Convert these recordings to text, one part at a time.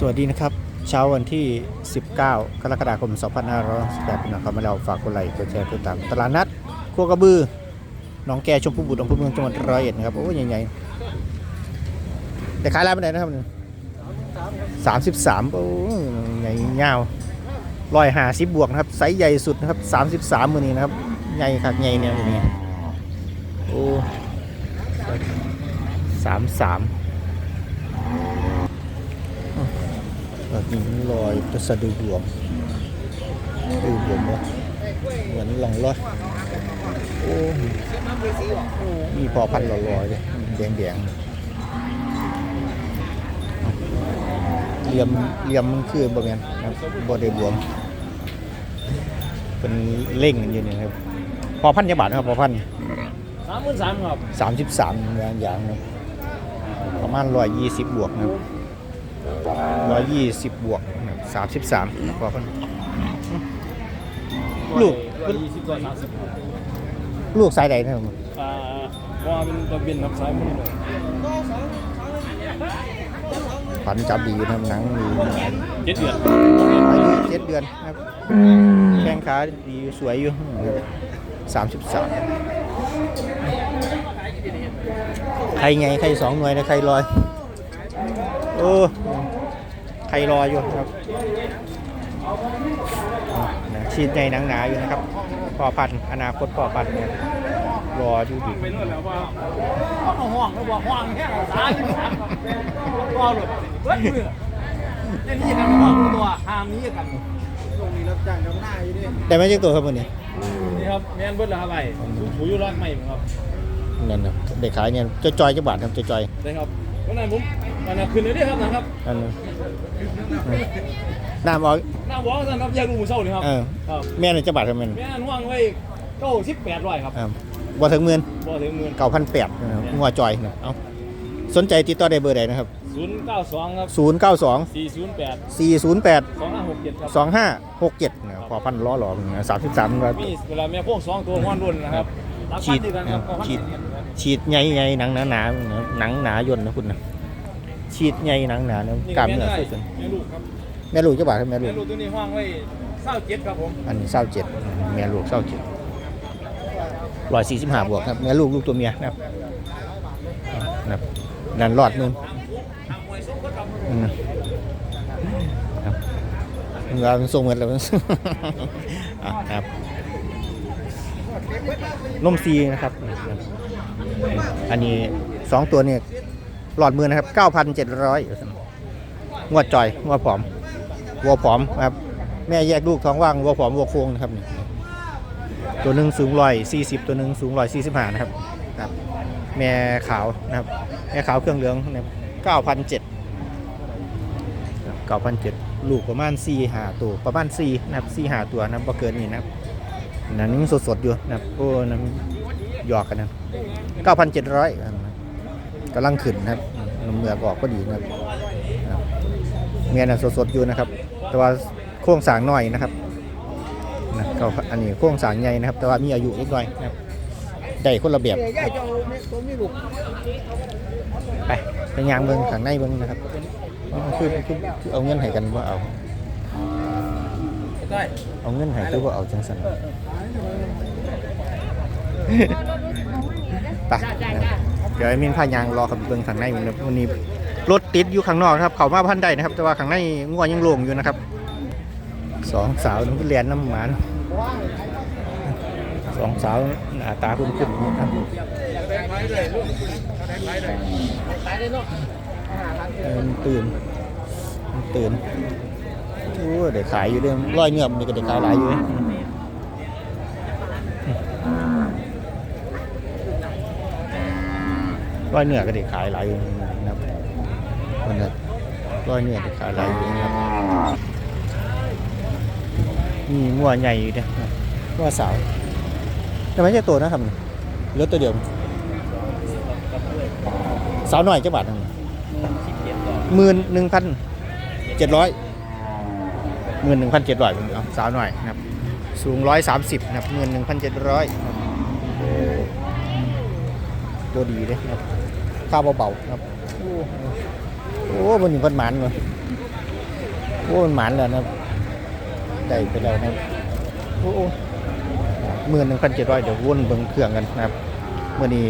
สวัสดีนะครับ เช้าวันที่ 19 กรกฎาคม 2568พี่น้องครับมาเราฝากกดไลค์กดแชร์กดติดตามตลาดนัดครัวกระบือหน้องแกชมพูบุตรอำเภอเมืองจังหวัดร้อยเอ็ดนะครับ โอ้ยใหญ่ๆแต่ขายร้านไปไหนนะครับสามสิบสามโอ้ยใหญ่ยาวร้อยห้าสิบบวกนะครับไซส์ใหญ่สุดนะครับสามสิบสามมือนี้นะครับ ใหญ่คักใหญ่เนี่ยมือนี้โอ้สามสาม แบบนี้รอยจะสะดือบวมดือบวมวะเหมือนหลองรอยโอ้มีพอพันหล่อลอยเลยแดงแดงๆเหลี่ยมเหลี่ยมมันคือบะเมียนครับบได้บวมเป็นเล่งกันอยู่นี่ครับ พอพันยาบาทนะครับพอพันสามหมื่นสามครับสามสิบสามอย่างอย่างนะประมาณร้อยยี่สิบบวกนะครับ ร้อยยี่สิบบวกสามสิบสามพอพันลูกร้อยยี่สิบร้อยสามสิบครับลูกสายใดนะครับอ่าว่าเป็นตัวบินครับสายมือเลยพันจับดีนะครับหนังดีเจ็ดเดือนอายุเจ็ดเดือนนะครับแข้งขาดีสวยอยู่สามสิบสามใครไงใครสองหน่วยนะใครลอย โอ้ ใครลออยู่ครับชีดในหนังหนาอยู่นะครับพ่อพันธ์อนาคตพ่อพันธ์เนี่ยรออยู่ดีไปนู่นแล้วว่าเอาห่วงแล้วว่าห่วงแค่สามสิบสามครับก็หลุดเฮ้ยมือนี่นี่กันห่วงตัวหามนี้กันตรงนี้รับจ้างทำหน้าอยู่ดิแต่ไม่ใช่ตัวครับวันนี้นี่ครับแมนเบิร์ดแล้วครับไอ้ถูอยู่รักใหม่ครับนั่นนะเด็กขายเนี่ยจะจอยจะบาทครับจะจอยได้ครับ นนั้นผมวันนั้นคืนนี้ได้ครับนะครับนั่นน่ะน้ำเอาหน้าบอกสั่นครับแยกลูกหมูเศร้านี่ครับเออครับแม่เนี่ยจะบาทครับแม่นแม่นห่วงไว้เก้าสิบแปดร้อยครับอ่าบ่ถึงหมื่นบ่ถึงหมื่นเก้าพันแปดงัวจอยนะเอาสนใจติดต่อได้เบอร์ใดนะครับศูนย์เก้าสองครับศูนย์เก้าสองสี่ศูนย์แปดสี่ศูนย์แปดสองห้าหกเจ็ดครับสองห้าหกเจ็ดพอพันล้อหล่อสามสิบสามมีเวลาแม่พวกสองตัวห้อนรุ่นนะครับรักฉีพันดที่กันครับฉีดฉีดใหญ่ใหญ่หนังหนาหนาหนังหนาย่นนะคุณนะ ฉีดใหญ่หนังหนาเนี่ยกล้ามเนื้อสวยแม่ลูกครับๆแม่ลูกจะบาทครับแม่ลูแม่กลูกตัวนี้ห้องไว้เศร้าเจ็ดครับผมอันนี้เศร้าเจ็ดแม่ลูกเศร้าเจ็ดร้อยสี่สิบห้าบวกครับแม่ลูกลูกตัวเมียนะครับนะครับนั่นรอดนึงอืมครับเราเป็นทรงเหมือนเราอะครับนมซีนะครับ อันนี้สองตัวเนี่ย หลอดมือนะครับเก้าพันเจ็ดร้อยงวดจอยงวดผอม วัวผอมครับ แม่แยกลูกท้องว่าง วัวผอม วัวโค้งนะครับ ตัวหนึ่งสูงร้อยสี่สิบตัวหนึ่งสูงร้อยสี่สิบห้านะครับครับ แม่ขาวนะครับ แม่ขาวเครื่องเหลืองนะครับเก้าพันเจ็ดเก้าพันเจ็ดลูกประมาณสี่หาตัว ประมาณสี่นะครับสี่หาตัวนะครับบ่เกินนี้นะครับนั่นยังสดๆอยู่นะครับโอ้นั่นหยอกกันนะเก้าพันเจ็ดร้อย กำลังขึ้นนะครับน้ำเหนือกออกก็ดีนะครับเมียน่ะสดๆอยู่นะครับ แต่ว่าโครงสางน้อยนะครับนะก็อันนี้โครงสางใหญ่นะครับ แต่ว่ามีอายุเล็กน้อยนะครับได้คนละแบบครับไปไปยางเบิ้งข้างในเบิ้งนะครับคือคือเอาเงินให้กันว่าเอาเอาเงินให้คือว่าเอาจังสันไปนะ เดี๋ยวไอ้มินพายางรอกับเบิ้งข้างในมันนะวันนี้รถติดอยู่ข้างนอกนะครับ เขามาพันได้นะครับ แต่ว่าข้างในงัวยังโล่งอยู่นะครับสองสาวนึงเรียนน้ำหมานสองสาวหน้าตาคุ้นๆนะครับตื่นตื่นโอ้เดี๋ยวขายอยู่เรื่องร้อยเนื้อมันก็เดี๋ยวขายหลายอยู่เลย ร้อยเนื้อก็เดี๋ยวขายหลายอยู่นะครับวันนั้นร้อยเนื้อเดี๋ยวขายหลายอยู่นะครับมีงัวใหญ่อยู่เนี่ยงัวสาวแต่ไม่ใช่ตัวนะครับเหลือตัวเดียวสาวหน่อยจะบาทหนึ่งหมื่นหนึ่งพันเจ็ดร้อยหมื่นหนึ่งพันเจ็ดร้อยเอาสาวหน่อยนะครับ สูงร้อยสามสิบนะครับหมื่นหนึ่งพันเจ็ดร้อยตัวดีเลยนะครับ ข้าวเบาๆครับ โอ้โหมันอยู่พันหมันเลยโอ้มันหมานแล้วนะได้ไปแล้วนะโอ้หมื่นหนึ่งพันเจ็ดร้อยเดี๋ยววนเบิ่งเครื่องกันนะครับเมื่อนี้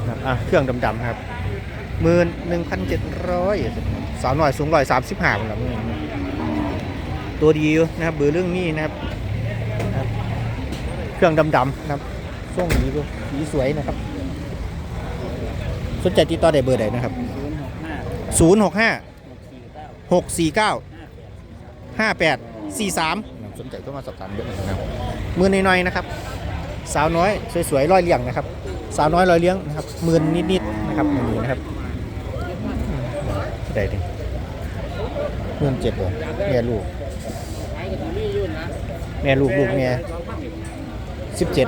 นะครับอะเครื่องดำๆครับหมื่นหนึ่งพันเจ็ดร้อยสาวหน่อยสูงร้อยสามสิบห้าครับตัวดีอยู่นะครับเบอร์เรื่องนี้นะครับนะครับ เครื่องดำๆนะครับส่งนี้ดูสีสวยนะครับ สนใจติดต่อได้เบอร์ใดนะครับศูนย์หกห้า065หกสี่เก้า649 5843 สนใจก็มาสอบถามเยอะนะครับมือน้อยๆนะครับ สาวน้อยสวยๆร้อยเลี้ยงนะครับ สาวน้อยร้อยเลี้ยงนะครับหมื่นนิดๆนะครับอย่างนี้นะครับอืมได้ดิหมื่นเจ็ดเลยแม่ลูก แม่ลูกลูกแม่สิบเจ็ด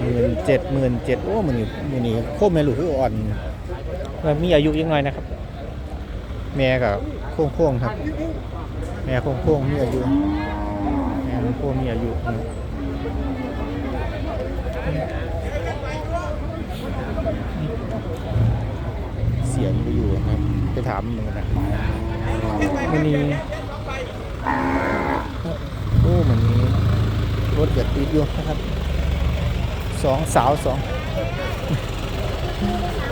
หมื่นเจ็ดหมื่นเจ็ดโอ้มันนี่มันนี่โคมแม่ลูกคืออ่อนแล้วมีอายุยังไงนะครับ แม่กับโค้งโค้งๆครับ แม่โค้งโค้งๆมีอายุแม่โค้งๆมีอายุครับเสียงไปอยู่นะครับไปถามมันนะมันนี่โอ้มันนี้รถเกิดติดอยู่นะครับ สองสาวสอง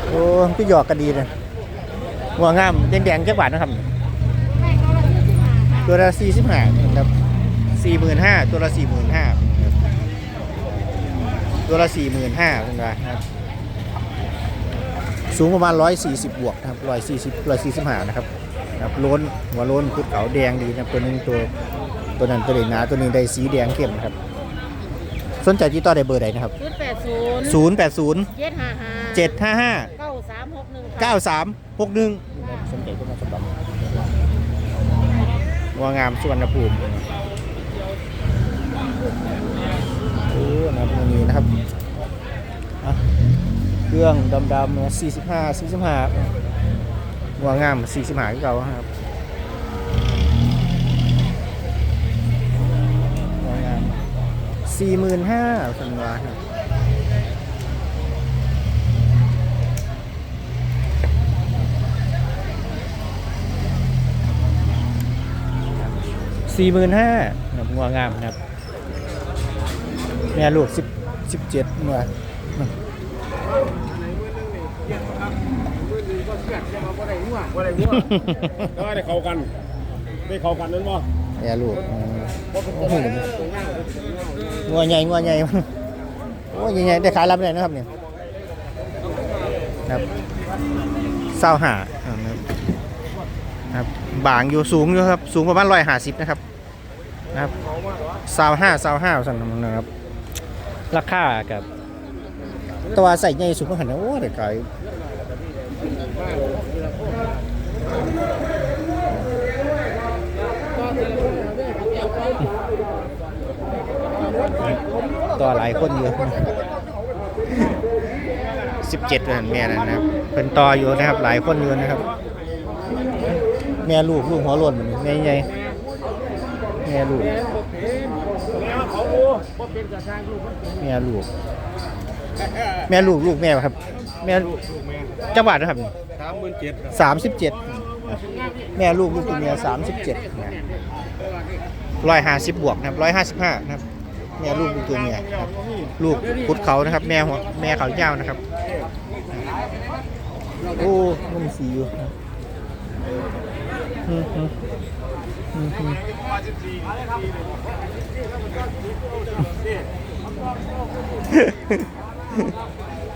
โอ้พี่หยอกกันดีเลยหัวงามแดงๆจักบาทนะครับ ตัวละสี่สิบห้าครับสี่หมื่นห้าตัวละสี่หมื่นห้าตัวละสี่หมื่นห้าเป็นไงครับสูงประมาณร้อยสี่สิบบวกนะครับร้อยสี่สิบร้อยสี่สิบห้านะครับครับล้นหัวล้นพุดเขาแดงดีนะตัวนึงตัวตัวนั้นตัวเล็กหนาตัวนึงได้สีแดงเข้มนะครับ สนใจที่ต่อได้เบอร์ใดนะครับศูนย์แปดศูนย์ศูนย์แปดศูนย์เจ็ดห้าห้าเจ็ดห้าห้าเก้าสามหกหนึ่งเก้าสามหกหนึ่งสนใจก็มาสำหรับวางามสุวรรณภูมิโอ้นะครับตรงนี้นะครับอะเครื่องดำๆสี่สิบห้าสี่สิบห้าวางามสี่สิบห้าที่เก่าครับ สี่หมื่นห้าสันวาครับสี่หมื่นห้าครับงัวงามนะครับแม่ลูกสิบสิบเจ็ดงัวว่าได้งัวก็ได้เข้ากัน ได้เข้ากันนั่นบ่ แม่ลูกอืมโอ้โหงัวใหญ่งัวใหญ่ โอ้ยใหญ่ๆได้ขายรับได้นะครับเนี่ยครับเศร้าหาครับครับบางอยู่สูงอยู่ครับ สูงประมาณร้อยห้าสิบนะครับนะครับเศร้าห้าเศร้าห้าสั่นนะครับ ราคากับตัวใส่ใหญ่สูงขนาดนั้นโอ้เด็กขา ต่อหลายคนอยู่สิบเจ็ดเดือนแม่นั่นนะครับเป็นต่ออยู่นะครับหลายคนอยู่นะครับ แม่ลูกลูกหัวโล้นเหมือนแม่ใหญ่แม่ลูกแม่ลูก แม่ลูกลูกแม่ครับ แม่จังหวัดนะครับสามหมื่นเจ็ดสามสิบเจ็ดแม่ลูกลูกตัวเมียสามสิบเจ็ดร้อยห้าสิบบวกนะครับร้อยห้าสิบห้านะครับ แม่ลูกลูกตัวเมียครับลูกพุดเขานะครับ แม่หัวแม่เขายาวนะครับโอ้มันมีสีอยู่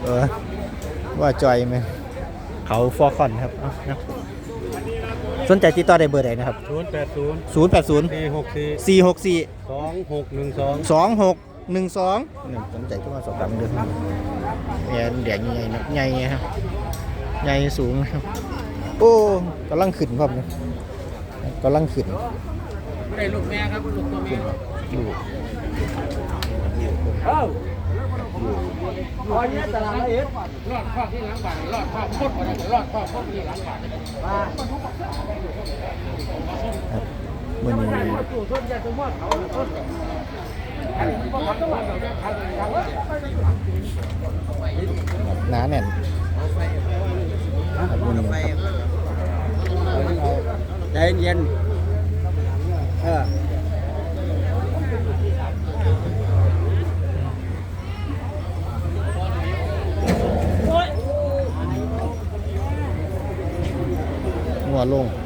เออว่าจอยไหมเขาฟอคอนครับเอานะ สนใจติดต่อได้เบอร์ใดนะครับ ศูนย์แปดศูนย์0 8 0 สี่หกสี่4 6 4 สองหกหนึ่งสองสองหกหนึ่งสองสนใจก็มาสอบถามเดือนเนี่ยแดงใหญ่นะใหญ่ครับใหญ่สูงนะครับ โอ้กำลังขึ้นครับเนี่ยกำลังขึ้นไม่ได้ลูกแม่ครับลูกตัวเมียลูกเอ้า ตอนนี้ตลาดเอียดรอดข้อที่หลังบ้านรอดข้อพดอะไรอดข้อพดที่หลังบ้านมาครับมื่อนี้ตู้ต้นยาตัวมอดเขาต้นหนาแน่นครับมื่อนี้ครับใจเย็น งั